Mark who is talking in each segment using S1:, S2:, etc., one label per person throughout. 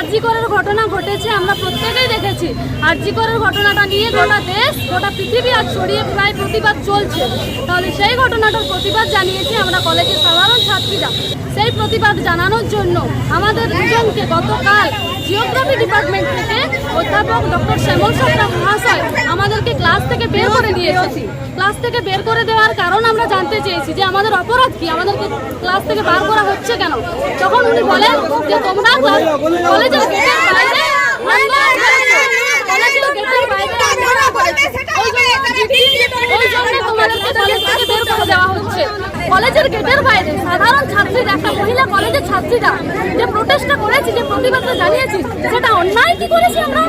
S1: আরজিকরের ঘটনা ঘটেছে, আমরা প্রত্যেকেই দেখেছি। আরজিকরের ঘটনাটা নিয়ে গোটা দেশ, গোটা পৃথিবী আর ছড়িয়ে প্রায় প্রতিবাদ চলছে। তাহলে সেই ঘটনাটার প্রতিবাদ জানিয়েছি আমরা কলেজের সাধারণ ছাত্রীরা। সেই প্রতিবাদ জানানোর জন্য আমাদের দুজনকে গতকাল জিওগ্রাফি ডিপার্টমেন্ট থেকে অধ্যাপক ডক্টর শ্যামল সরকার মহাশয় আমাদেরকে ক্লাস থেকে বের করে দিয়েছে ক্লাস থেকে বের করে দেওয়ার কারণ আমরা জানতে আমাদের অপরাধ কি? আমাদেরকে ক্লাস থেকে বার করা হচ্ছে কেন? তখন উনি বলেন যে তোমরা গেটের বাইরে কলেজের গেটের বাইরে সাধারণ ছাত্রীরা একটা মহিলা কলেজের ছাত্রীরা যে প্রটেস্টটা করেছি যে প্রতিবাদটা জানিয়েছি সেটা অন্যায় কি করেছি আমরা?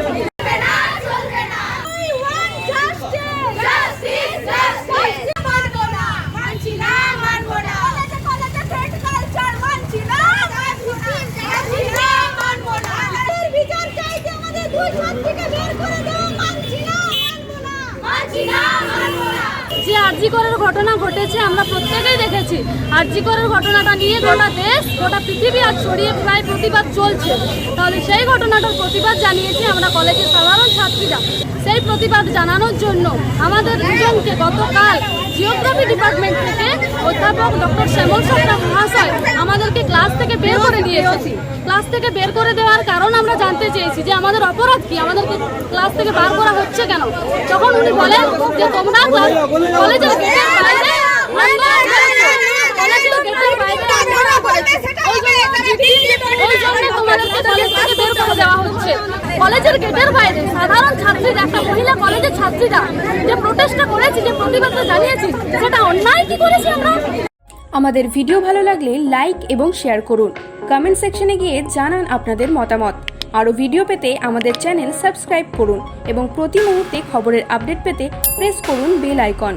S1: আরজিকরের ঘটনা ঘটেছে, আমরা প্রত্যেকেই দেখেছি। আরজিকরের ঘটনাটা নিয়ে গোটা দেশ, গোটা পৃথিবী আর ছড়িয়ে প্রায় প্রতিবাদ চলছে। তাহলে সেই ঘটনাটার প্রতিবাদ জানিয়েছি আমরা কলেজের সাধারণ ছাত্রীরা। সেই প্রতিবাদ জানানোর জন্য আমাদের দুজনকে গতকাল জিওগ্রাফি ডিপার্টমেন্ট থেকে অধ্যাপক ডক্টর শ্যামল সরকার মহাশয় আমাদেরকে ক্লাস থেকে বের করে দিয়েছে ক্লাস থেকে বের করে দেওয়ার কারণ আমরা জানতে চেয়েছি যে আমাদের অপরাধ কি? আমাদেরকে ক্লাস থেকে বার করা হচ্ছে কেন? তখন উনি বলেন যে তোমরা কলেজের গেটের বাইরে কলেজের গেটের বাইরে ওই জন্য- তোমাদেরকে করে দেওয়া হচ্ছে। কলেজের গেটের বাইরে সাধারণ ছাত্রীরা, একটা মহিলা কলেজের ছাত্রীরা যে প্রটেস্টটা করেছি, যে প্রতিবাদটা জানিয়েছি, সেটা অন্যায় কি করেছি আমরা?
S2: আমাদের ভিডিও ভালো লাগলে লাইক এবং শেয়ার করুন। কমেন্ট সেকশনে গিয়ে জানান আপনাদের মতামত। আরও ভিডিও পেতে আমাদের চ্যানেল সাবস্ক্রাইব করুন এবং প্রতি মুহূর্তে খবরের আপডেট পেতে প্রেস করুন বেল আইকন